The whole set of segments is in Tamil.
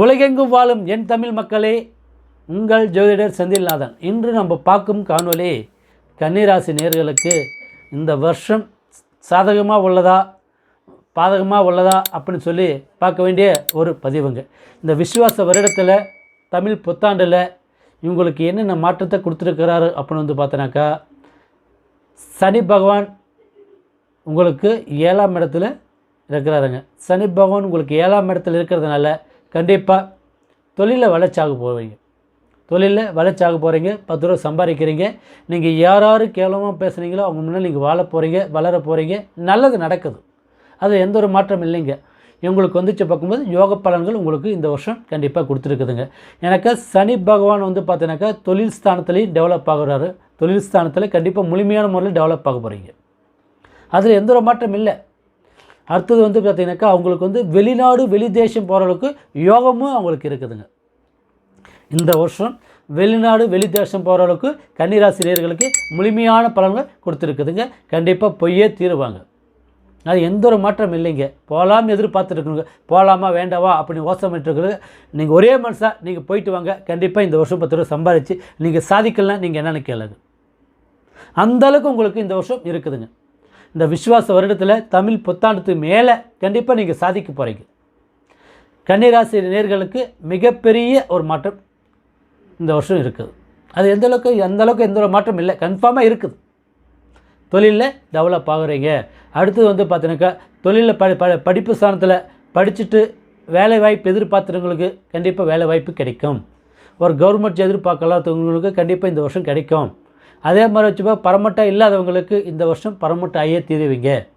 உலகெங்கும் வாழும் என் தமிழ் மக்களே உங்கள் ஜோதிடர் செந்தில்நாதன். இன்று நம்ம பார்க்கும் காணொளி கன்னிராசி நேர்களுக்கு இந்த வருஷம் சாதகமாக உள்ளதா பாதகமாக உள்ளதா அப்படின்னு சொல்லி பார்க்க வேண்டிய ஒரு பதிவுங்க. இந்த விசுவாச வருடத்தில் தமிழ் புத்தாண்டில் இவங்களுக்கு என்னென்ன மாற்றத்தை கொடுத்துருக்கிறாரு அப்படின்னு வந்து பார்த்தோன்னாக்கா சனி பகவான் உங்களுக்கு ஏழாம் இடத்துல இருக்கிறாருங்க. சனி பகவான் உங்களுக்கு ஏழாம் இடத்துல இருக்கிறதுனால கண்டிப்பாக தொழிலில் வளர்ச்சியாக போவீங்க. தொழிலில் வளர்ச்சியாக போகிறீங்க பத்து ரூபா சம்பாதிக்கிறீங்க. நீங்கள் யார் யார் கேவலமாக பேசுகிறீங்களோ அவங்க முன்னாடி நீங்கள் வாழ போகிறீங்க வளர போகிறீங்க நல்லது நடக்குது. அது எந்த ஒரு மாற்றம் இல்லைங்க. உங்களுக்கு வந்துச்சு பார்க்கும்போது யோக பலன்கள் உங்களுக்கு இந்த வருஷம் கண்டிப்பாக கொடுத்துருக்குதுங்க. எனக்கு சனி பகவான் வந்து பார்த்தீங்கன்னாக்கா தொழில் ஸ்தானத்துலேயும் டெவலப் ஆகுறாரு. தொழில் ஸ்தானத்தில் கண்டிப்பாக முழுமையான முறையில் டெவலப் ஆக போகிறீங்க அதில் எந்த ஒரு மாற்றம் இல்லை. அடுத்தது வந்து பார்த்திங்கனாக்கா அவங்களுக்கு வந்து வெளிநாடு வெளி தேசம் போகிற அளவுக்கு யோகமும் அவங்களுக்கு இருக்குதுங்க. இந்த வருஷம் வெளிநாடு வெளி தேசம் போகிற அளவுக்கு கன்னிராசிரியர்களுக்கு முழுமையான பலன்கள் கொடுத்துருக்குதுங்க. கண்டிப்பாக பொய்யே தீருவாங்க. அது எந்த ஒரு மாற்றம் இல்லைங்க. போகலாம் எதிர்பார்த்துருக்குங்க போகலாமா வேண்டாவா? அப்படின்னு ஓசமிட்டுருக்குறது. நீங்கள் ஒரே மனசாக நீங்கள் போயிட்டு வாங்க. கண்டிப்பாக இந்த வருஷம் பத்து ரூபா சம்பாதிச்சு நீங்கள் சாதிக்கலாம் நீங்கள் என்னென்னு கேளுங்க. அந்த அளவுக்கு உங்களுக்கு இந்த வருஷம் இருக்குதுங்க. இந்த விஸ்வாச வருடத்தில் தமிழ் புத்தாண்டுக்கு மேலே கண்டிப்பாக நீங்கள் சாதிக்க போகிறீங்க கன்னிராசி நேர்களுக்கு மிகப்பெரிய ஒரு மாற்றம் இந்த வருஷம் இருக்குது. அது எந்த அளவுக்கு எந்த அளவுக்கு எந்த ஒரு மாற்றம் இல்லை கன்ஃபார்மாக இருக்குது. தொழிலில் டெவலப் ஆகுறீங்க. அடுத்தது வந்து பார்த்தீங்கன்னாக்கா தொழிலில் படி ப படிப்பு ஸ்தானத்தில் படிச்சுட்டு வேலை வாய்ப்பு எதிர்பார்த்துறவங்களுக்கு கண்டிப்பாக வேலை வாய்ப்பு கிடைக்கும். ஒரு கவர்மெண்ட் எதிர்பார்க்கலாதவங்களுக்கு கண்டிப்பாக இந்த வருஷம் கிடைக்கும். அதே மாதிரி வச்சுப்பா பரமட்டம் இல்லாதவங்களுக்கு இந்த வருஷம் பரமட்டம் ஆகியே தீருவீங்க.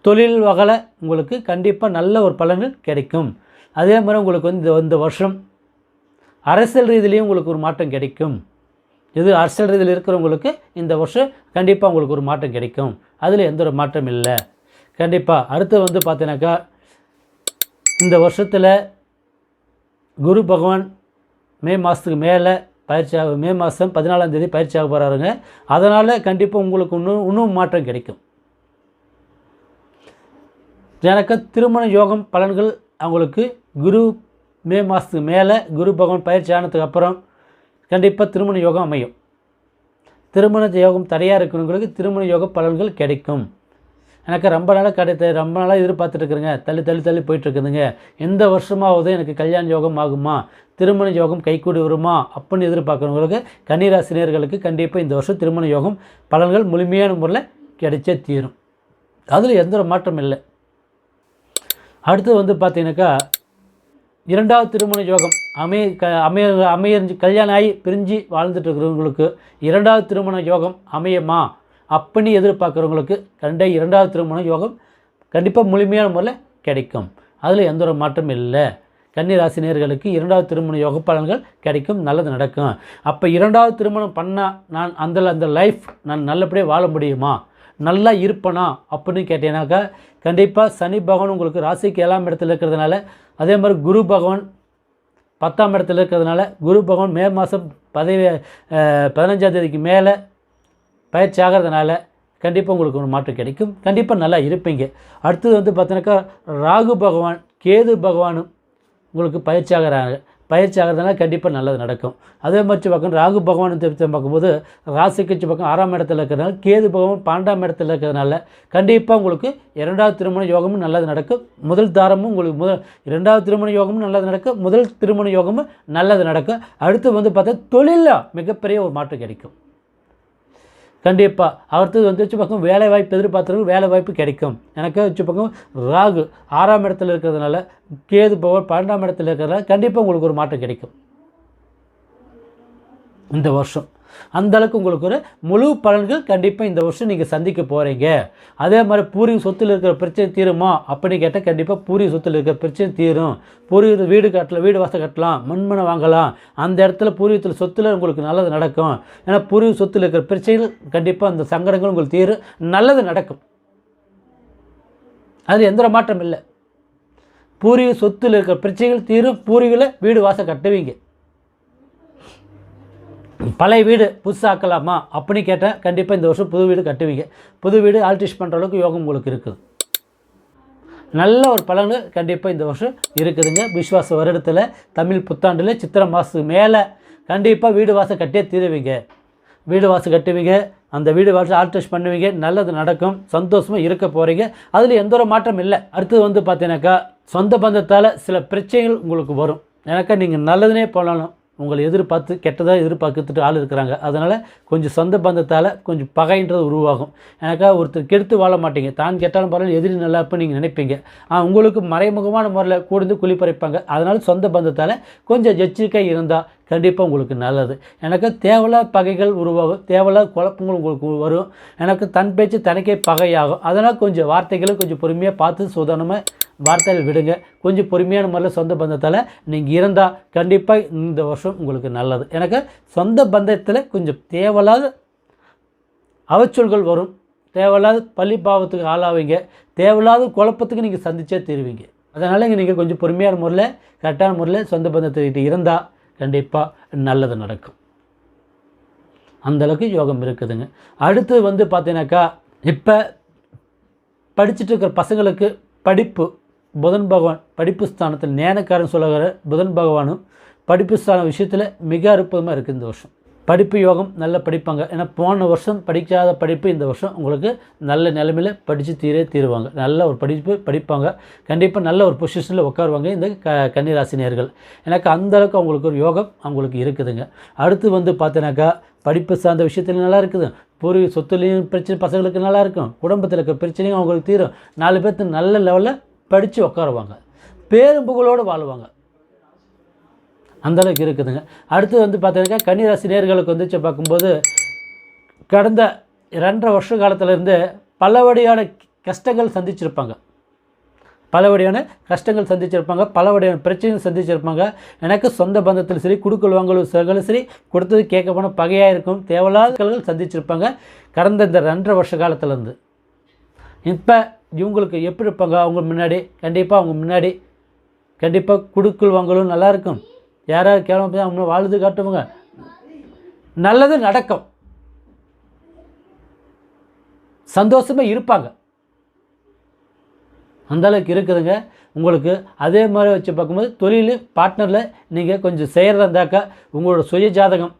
தொழில் வகையில் உங்களுக்கு கண்டிப்பாக நல்ல ஒரு பலன்கள் கிடைக்கும். அதே மாதிரி உங்களுக்கு வந்து இந்த- இந்த வருஷம் அரசியல் ரீதியிலையும் உங்களுக்கு ஒரு மாற்றம் கிடைக்கும். இது அரசியல் ரீதியில் இருக்கிறவங்களுக்கு இந்த வருஷம் கண்டிப்பாக உங்களுக்கு ஒரு மாற்றம் கிடைக்கும். அதில் எந்த ஒரு மாற்றம் இல்லை. கண்டிப்பாக அடுத்து வந்து பார்த்தீங்கன்னாக்கா இந்த வருஷத்தில் குரு பகவான் மே மாதத்துக்கு மேலே பயிற்சியாக மே மாதம் பதினாலாம் தேதி பயிற்சியாக போகிறாருங்க அதனால் கண்டிப்பாக உங்களுக்கு இன்னும் இன்னும் மாற்றம் கிடைக்கும். எனக்கு திருமண யோகம் பலன்கள் அவங்களுக்கு குரு மே மாதத்துக்கு மேலே குரு பகவான் பயிற்சி ஆனதுக்கு அப்புறம் கண்டிப்பாக திருமண யோகம் அமையும். திருமண யோகம் தடையாக இருக்கிறவங்களுக்கு திருமண யோக பலன்கள் கிடைக்கும். எனக்கு ரொம்ப நாளாக கிடைத்த ரொம்ப நாளாக எதிர்பார்த்துட்ருக்குறேங்க. தள்ளி தள்ளி தள்ளி போயிட்டுருக்குதுங்க எந்த வருஷமாவது எனக்கு கல்யாண யோகம் ஆகுமா? திருமண யோகம் கைகூடி வருமா? அப்படின்னு எதிர்பார்க்குறவங்களுக்கு கன்னிராசினியர்களுக்கு கண்டிப்பாக இந்த வருஷம் திருமண யோகம் பலன்கள் முழுமையான முறையில் கிடைச்சே தீரும். அதில் எந்த ஒரு மாற்றம் இல்லை. அடுத்து வந்து பார்த்தீங்கன்னாக்கா இரண்டாவது திருமண யோகம் அமைய க அமைய அமைய கல்யாணம் ஆகி பிரிஞ்சு வாழ்ந்துட்டு இருக்கிறவங்களுக்கு இரண்டாவது திருமண யோகம் அமையுமா? அப்படி எதிர்பார்க்குறவங்களுக்கு கண்ட இரண்டாவது திருமண யோகம் கண்டிப்பாக முழுமையான முறையில் கிடைக்கும். அதில் எந்த ஒரு மாற்றமும் இல்லை. கன்னிராசினியர்களுக்கு இரண்டாவது திருமண யோக பலன்கள் கிடைக்கும் நல்லது நடக்கும். அப்போ இரண்டாவது திருமணம் பண்ணால் நான் அந்த அந்த லைஃப் நான் நல்லபடியாக வாழ முடியுமா? நல்லா இருப்பனா? அப்படின்னு கேட்டீங்கன்னாக்கா கண்டிப்பாக சனி பகவான் உங்களுக்கு ராசிக்கு ஏழாம் இடத்துல இருக்கிறதுனால அதே மாதிரி குரு பகவான் பத்தாம் இடத்துல இருக்கிறதுனால குரு பகவான் மே மாதம் பதவி பதினஞ்சாம் தேதிக்கு மேலே பயிற்சி ஆகிறதுனால கண்டிப்பாக உங்களுக்கு ஒரு மாற்றம் கிடைக்கும். கண்டிப்பாக நல்லா இருப்பீங்க. அடுத்தது வந்து பார்த்தீங்கன்னாக்கா ராகு பகவான் கேது பகவானும் உங்களுக்கு பயிற்சி ஆகிறாங்க பயிற்சி ஆகிறதுனால கண்டிப்பாக நல்லது நடக்கும். அதே மாதிரி பக்கம் ராகு பகவான் திருப்தி பார்க்கும்போது ராசிக்கு கட்சி பக்கம் ஆறாம் இடத்துல இருக்கிறதுனால கேது பகவான் பன்னெண்டாம் இடத்துல இருக்கிறதுனால கண்டிப்பாக உங்களுக்கு இரண்டாவது திருமண யோகமும் நல்லது நடக்கும். முதல் தாரமும் உங்களுக்கு முதல் இரண்டாவது திருமண யோகமும் நல்லது நடக்கும். முதல் திருமண யோகமும் நல்லது நடக்கும். அடுத்து வந்து பார்த்தா தொழிலில் மிகப்பெரிய ஒரு மாற்றம் கிடைக்கும். கண்டிப்பாக அடுத்தது வந்து வச்சு பக்கம் வேலை வாய்ப்பு எதிர்பார்த்தவங்க வேலை வாய்ப்பு கிடைக்கும். எனக்கு வச்சு பக்கம் ராகு ஆறாம் இடத்துல இருக்கிறதுனால கேது பவர் பன்னெண்டாம் இடத்துல இருக்கிறதுனால கண்டிப்பாக உங்களுக்கு ஒரு மாற்றம் கிடைக்கும். இந்த வருஷம். அந்த அளவுக்கு உங்களுக்கு ஒரு முழு பலன்கள் கண்டிப்பாக இந்த வருஷம் நீங்கள் சந்திக்க போகிறீங்க அதே மாதிரி பூர்வீக சொத்தில் இருக்கிற பிரச்சனை தீருமா? அப்படின்னு கேட்டால் கண்டிப்பாக பூர்வீக சொத்தில் இருக்கிற பிரச்சனை தீரும். பூர்வீக வீடு கட்டலாம் வீடு வாசல் கட்டலாம் மண்மனை வாங்கலாம். அந்த இடத்துல பூர்வீகத்தில் சொத்தில் உங்களுக்கு நல்லது நடக்கும். ஏன்னா பூர்வீக சொத்தில் இருக்கிற பிரச்சனைகள் கண்டிப்பாக அந்த சங்கடங்கள் உங்களுக்கு தீரும். நல்லது நடக்கும். அது எந்த மாற்றம் இல்லை. பூர்வீக சொத்தில் இருக்கிற பிரச்சனைகள் தீரும். பூர்வீகில் வீடு வாசல் கட்டுவீங்க. பழைய வீடு புதுசாக்கலாமா அப்படின்னு கேட்டால் கண்டிப்பாக இந்த வருஷம் புது வீடு கட்டுவீங்க. புது வீடு ஆல்டிஷ் பண்ணுற அளவுக்கு யோகம் உங்களுக்கு இருக்குது. நல்ல ஒரு பலன்கள் கண்டிப்பாக இந்த வருஷம் இருக்குதுங்க. விஸ்வாச வருடத்தில் தமிழ் புத்தாண்டில் சித்திரை மாதத்துக்கு மேலே கண்டிப்பாக வீடு வாசல் கட்டியே தீருவீங்க. வீடு வாசல் கட்டுவீங்க அந்த வீடு வாசல் ஆல்ட்ரேஷ் பண்ணுவீங்க நல்லது நடக்கும் சந்தோஷமாக இருக்க போகிறீங்க அதில் எந்த ஒரு மாற்றம் இல்லை. அடுத்தது வந்து பார்த்தீங்கன்னாக்கா சொந்த பந்தத்தால் சில பிரச்சனைகள் உங்களுக்கு வரும். எனக்கா நீங்கள் நல்லதுனே போனாலும் உங்களை எதிர்பார்த்து கெட்டதாக எதிர்பார்த்துட்டு ஆள் இருக்கிறாங்க. அதனால் கொஞ்சம் சொந்த பந்தத்தால் கொஞ்சம் பகைன்றது உருவாகும். எனக்கா ஒருத்தர் கெடுத்து வாழ மாட்டீங்க. தான் கெட்டாலும் பரவாயில்ல எதிரி நல்லா இருப்ப நீங்கள் நினைப்பீங்க. உங்களுக்கு மறைமுகமான முறையில் கூர்ந்து குளிப்பறைப்பாங்க அதனால் சொந்த பந்தத்தால் கொஞ்சம் எச்சரிக்கை இருந்தால் கண்டிப்பாக உங்களுக்கு நல்லது. எனக்கு தேவையில்லா பகைகள் உருவாகும். தேவையில்லாத குழப்பங்கள் உங்களுக்கு வரும். எனக்கு தன் பேச்சு தனக்கே பகையாகும். அதனால் கொஞ்சம் வார்த்தைகளை கொஞ்சம் பொறுமையாக பார்த்து சுதாரணமாக வார்த்தைகள் விடுங்க. கொஞ்சம் பொறுமையான முறையில் சொந்த பந்தத்தால் நீங்கள் இருந்தால் கண்டிப்பாக இந்த வருஷம் உங்களுக்கு நல்லது. எனக்கு சொந்த பந்தத்தில் கொஞ்சம் தேவையில்லாத அவச்சொல்கள் வரும். தேவையில்லாத பள்ளி பாவத்துக்கு ஆளாவீங்க. தேவையில்லாத குழப்பத்துக்கு நீங்கள் சந்திச்சே தீருவீங்க. அதனால் இங்கே நீங்கள் கொஞ்சம் பொறுமையான முறையில் கரெக்டான முறையில் சொந்த பந்தத்துக்கிட்ட இருந்தால் கண்டிப்பாக நல்லது நடக்கும். அந்தளவுக்கு யோகம் இருக்குதுங்க. அடுத்து வந்து பார்த்தீங்கன்னாக்கா இப்போ படிச்சுட்டு இருக்கிற பசங்களுக்கு படிப்பு புதன் பகவான் படிப்பு ஸ்தானத்தில் ஞானக்காரன் சொல்லுகிற புதன் பகவானும் படிப்பு ஸ்தான விஷயத்தில் மிக அற்புதமாக இருக்குது இந்த வருஷம். படிப்பு யோகம் நல்லா படிப்பாங்க. ஏன்னா போன வருஷம் படிக்காத படிப்பு இந்த வருஷம் உங்களுக்கு நல்ல நிலைமையில் படித்து தீரே தீருவாங்க. நல்ல ஒரு படிப்பு படிப்பாங்க. கண்டிப்பாக நல்ல ஒரு பொசிஷனில் உட்காருவாங்க இந்த க கன்னிராசினியர்கள். எனக்கு அந்த அளவுக்கு அவங்களுக்கு ஒரு யோகம் அவங்களுக்கு இருக்குதுங்க. அடுத்து வந்து பார்த்தீங்கன்னாக்கா படிப்பு சார்ந்த விஷயத்துல நல்லா இருக்குது. பூர்வீக சொத்துலேயும் பிரச்சனை பசங்களுக்கு நல்லா இருக்கும். குடும்பத்தில் இருக்க பிரச்சனையும் அவங்களுக்கு தீரும். நாலு பேர்த்து நல்ல லெவலில் படித்து உட்காருவாங்க பேரும் புகழோடு வாழ்வாங்க. அந்த அளவுக்கு இருக்குதுங்க. அடுத்து வந்து பார்த்தீங்கன்னாக்கா கன்னிராசி நேர்களுக்கு வந்துச்சு பார்க்கும்போது கடந்த ரெண்டரை வருஷ காலத்திலேருந்து பலவடியான கஷ்டங்கள் சந்திச்சிருப்பாங்க. பலவடியான கஷ்டங்கள் சந்திச்சிருப்பாங்க. பலவடியான பிரச்சனைகள் சந்திச்சிருப்பாங்க. எனக்கு சொந்த பந்தத்தில் சரி குடுக்கல் வாங்கலும் சரி கொடுத்தது கேட்க போனால் பகையாக இருக்கும் தேவையில்லாத சந்திச்சிருப்பாங்க. கடந்த இந்த ரெண்டரை வருஷ காலத்துலேருந்து. இப்போ இவங்களுக்கு எப்படி இருப்பாங்க? அவங்க முன்னாடி. கண்டிப்பாக அவங்க முன்னாடி. கண்டிப்பாக குடுக்கல் வாங்கலும் நல்லாயிருக்கும் யாராவது கேள்வி அவங்க வாழ்ந்து காட்டுவாங்க. நல்லது நடக்கும். சந்தோஷமாக இருப்பாங்க. அந்த அளவுக்கு இருக்குதுங்க. உங்களுக்கு அதே மாதிரி வச்சு பார்க்கும்போது தொழில் பார்ட்னரில் நீங்கள் கொஞ்சம் செய்கிறதா இருந்தாக்கா உங்களோட சுய ஜாதகம்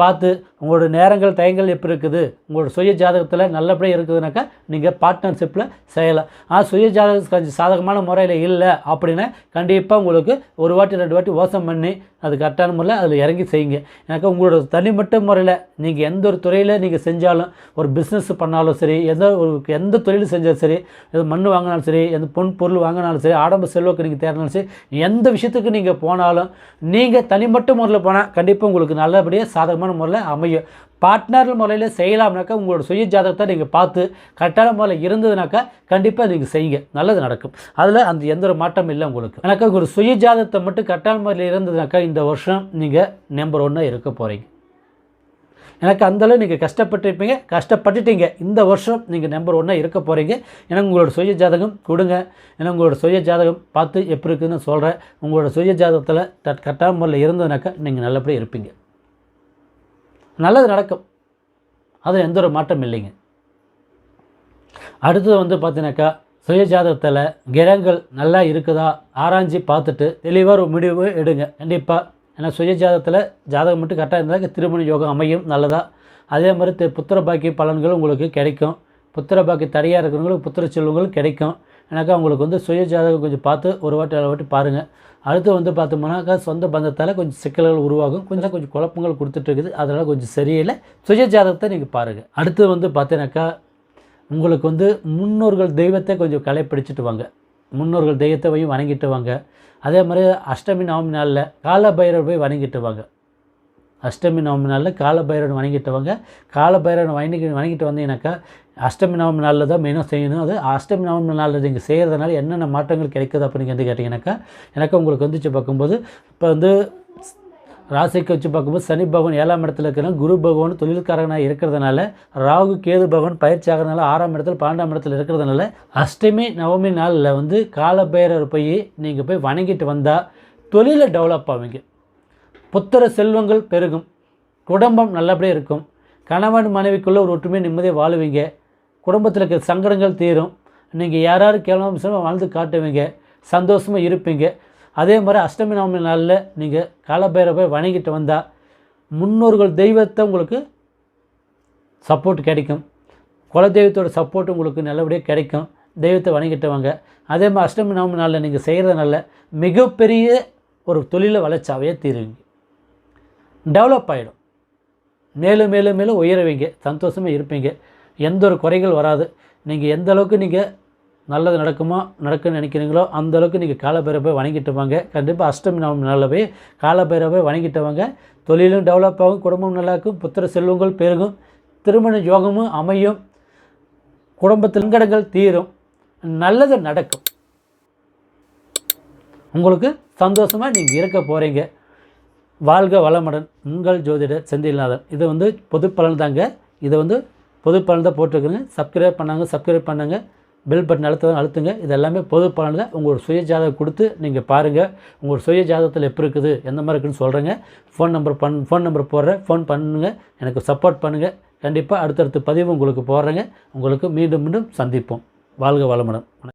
பார்த்து உங்களோட நேரங்கள் தயங்கள் எப்படி இருக்குது? உங்களோட சுய ஜாதகத்தில் நல்லபடியாக இருக்குதுனாக்கா நீங்கள் பார்ட்னர்ஷிப்பில் செய்யலாம். ஆனால் சுய ஜாதகம் கொஞ்சம் சாதகமான முறையில் இல்லை அப்படின்னா கண்டிப்பாக உங்களுக்கு ஒரு வாட்டி ரெண்டு வாட்டி ஓசம் பண்ணி அது கரெக்டான முறையில் அதில் இறங்கி செய்யுங்க. எனக்கு உங்களோட தனிப்பட்ட முறையில் நீங்கள் எந்த ஒரு துறையில் நீங்கள் செஞ்சாலும் ஒரு பிஸ்னஸ் பண்ணாலும் சரி எந்த ஒரு எந்த தொழில் செஞ்சாலும் சரி எது மண் வாங்கினாலும் சரி எந்த பொன் பொருள் வாங்கினாலும் சரி ஆடம்பர செல்வாக்கு நீங்கள் தேடினாலும் சரி எந்த விஷயத்துக்கு நீங்கள் போனாலும் நீங்கள் தனிமட்ட முறையில் போனால் கண்டிப்பாக உங்களுக்கு நல்லபடியாக சாதகமான முறையில் அமையும் பார்ட்னர் முறையில் செய்யலாம்னாக்கா உங்களோட சுய ஜாதகத்தை நீங்கள் பார்த்து கரெக்டான முறையில் இருந்ததுனாக்கா கண்டிப்பாக நீங்கள் செய்யுங்க. நல்லது நடக்கும். அதில் அந்த எந்த ஒரு மாற்றம் இல்லை உங்களுக்கு. எனக்கு ஒரு சுய ஜாதகத்தை மட்டும் கரெக்டான முறையில் இருந்ததுனாக்கா இந்த வருஷம் நீங்கள் நம்பர் ஒன்னாக இருக்க போகிறீங்க எனக்கு அந்தளவு நீங்கள் கஷ்டப்பட்டிருப்பீங்க. கஷ்டப்பட்டுட்டீங்க. இந்த வருஷம் நீங்கள் நம்பர் ஒன்னாக இருக்க போகிறீங்க ஏன்னா உங்களோட சுய ஜாதகம் கொடுங்க. ஏன்னா உங்களோட சுய ஜாதகம் பார்த்து எப்படி இருக்குதுன்னு சொல்கிறேன் உங்களோட சுய ஜாதகத்தில் கரெக்டான முறையில் இருந்ததுனாக்கா நீங்கள் நல்லபடியாக இருப்பீங்க. நல்லது நடக்கும். அது எந்த ஒரு மாற்றம் இல்லைங்க. அடுத்தது வந்து பார்த்தீங்கன்னாக்கா சுய ஜாதகத்தில் கிரகங்கள் நல்லா இருக்குதா ஆராய்ஞ்சு பார்த்துட்டு தெளிவாக ஒரு முடிவு எடுங்க. கண்டிப்பாக ஏன்னா சுய ஜாதகத்தில் ஜாதகம் மட்டும் கரெக்டாக இருந்தால் திருமண யோகம் அமையும் நல்லதாக அதே மாதிரி புத்திர பாக்கிய பலன்கள் உங்களுக்கு கிடைக்கும். புத்திர பாக்கிய தடையாக இருக்கிறவங்களுக்கு புத்திர செல்வங்கள் கிடைக்கும். ஏன்னாக்கா அவங்களுக்கு வந்து சுய ஜாதகம் கொஞ்சம் பார்த்து ஒரு வாட்டி வாட்டி பாருங்கள் அடுத்து வந்து பார்த்தோம்னாக்கா சொந்த பந்தத்தால் கொஞ்சம் சிக்கல்கள் உருவாகும். கொஞ்சம் கொஞ்சம் குழப்பங்கள் கொடுத்துட்ருக்குது. அதனால் கொஞ்சம் சரியில்லை. சுய ஜாதகத்தை நீங்கள் பாருங்கள் அடுத்து வந்து பார்த்தீங்கன்னாக்கா உங்களுக்கு வந்து முன்னோர்கள் தெய்வத்தை கொஞ்சம் கலைப்பிடிச்சிட்டு வாங்க முன்னோர்கள் தெய்வத்தை போய் வணங்கிட்டு வாங்க அதே மாதிரி அஷ்டமி நவமி நாளில் கால பைரவர் போய் வணங்கிட்டு வாங்க அஷ்டமி நவமி நாளில் கால வணங்கிட்டவங்க வணங்கிட்டு வாங்க கால வணங்கி வணங்கிட்டு வந்தீங்கன்னாக்கா அஷ்டமி நவமி நாளில் தான் மெயினாக செய்யணும். அது அஷ்டமி நவமி நாளில் நீங்கள் செய்கிறதுனால என்னென்ன மாற்றங்கள் கிடைக்குது அப்படின்னு வந்து கேட்டிங்கனாக்கா எனக்கு உங்களுக்கு வந்துச்சு பார்க்கும்போது இப்போ வந்து ராசிக்கு வச்சு பார்க்கும்போது சனி பகவான் ஏழாம் இடத்துல இருக்கிறனால குரு பகவான் தொழில்காரனாக இருக்கிறதுனால ராகு கேது பகவான் பயிற்சி ஆகிறதுனால ஆறாம் இடத்துல பன்னெண்டாம் இடத்துல இருக்கிறதுனால அஷ்டமி நவமி நாளில் வந்து காலபைரவர் போய் நீங்கள் போய் வணங்கிட்டு வந்தால் தொழிலை டெவலப் ஆவீங்க. புத்திர செல்வங்கள் பெருகும். குடும்பம் நல்லபடியாக இருக்கும். கணவன் மனைவிக்குள்ளே ஒரு ஒற்றுமை நிம்மதியாக வாழுவீங்க. குடும்பத்தில் இருக்கிற சங்கடங்கள் தீரும். நீங்கள் யாராரு கேவலமாக வாழ்ந்து காட்டுவீங்க. சந்தோஷமாக இருப்பீங்க. அதே மாதிரி அஷ்டமி நவமி நாளில் நீங்கள் காலபைரவை வணங்கிட்டு வந்தால் முன்னோர்கள் தெய்வத்தை உங்களுக்கு சப்போர்ட் கிடைக்கும். குலதெய்வத்தோட சப்போர்ட் உங்களுக்கு நல்லபடியாக கிடைக்கும். தெய்வத்தை வணங்கிட்டு வாங்க அதே மாதிரி அஷ்டமி நவமி நாளில் நீங்கள் செய்கிறதுனால மிகப்பெரிய ஒரு தொழிலை வளர்ச்சாவையே தீருவீங்க. டெவலப் ஆகிடும் மேலும் மேலும் மேலும் உயருவீங்க சந்தோஷமாக இருப்பீங்க. எந்த ஒரு குறைகள் வராது. நீங்கள் எந்த அளவுக்கு நீங்கள் நல்லது நடக்குமோ நடக்குன்னு நினைக்கிறீங்களோ அந்த அளவுக்கு நீங்கள் காலபைரவை வணங்கிட்டு வாங்க கண்டிப்பாக அஷ்டமி நவமி நாளில் போய் காலபைரவை வணங்கிட்டு வாங்க தொழிலும் டெவலப் ஆகும் குடும்பம் நல்லா இருக்கும் புத்திர செல்வங்கள் பெருகும் திருமண யோகமும் அமையும் குடும்பத்தில் சங்கடங்கள் தீரும் நல்லது நடக்கும். உங்களுக்கு சந்தோஷமாக நீங்கள் இருக்க போகிறீங்க வாழ்க வளமுடன் உங்கள் ஜோதிடர் செந்தில்நாதன். இது வந்து பொது பலன் தாங்க. இதை வந்து பொது பலன் தான் போட்டிருக்குங்க சப்ஸ்கிரைப் பண்ணாங்க சப்ஸ்கிரைப் பண்ணுங்க. பெல் பட்டன் அழுத்ததான் அழுத்துங்க. இது எல்லாமே பொது பலன் தான். உங்களோட சுய ஜாதகம் கொடுத்து நீங்கள் பாருங்கள் உங்களோட சுய ஜாதகத்தில் எப்படி இருக்குது எந்த மாதிரி இருக்குன்னு சொல்கிறேங்க ஃபோன் நம்பர் பண் ஃபோன் நம்பர் போடுறேன். ஃபோன் பண்ணுங்கள் எனக்கு சப்போர்ட் பண்ணுங்கள் கண்டிப்பாக அடுத்தடுத்த பதிவு உங்களுக்கு போடுறேங்க. உங்களுக்கு மீண்டும் மீண்டும் சந்திப்போம். வாழ்க வளமுடன்.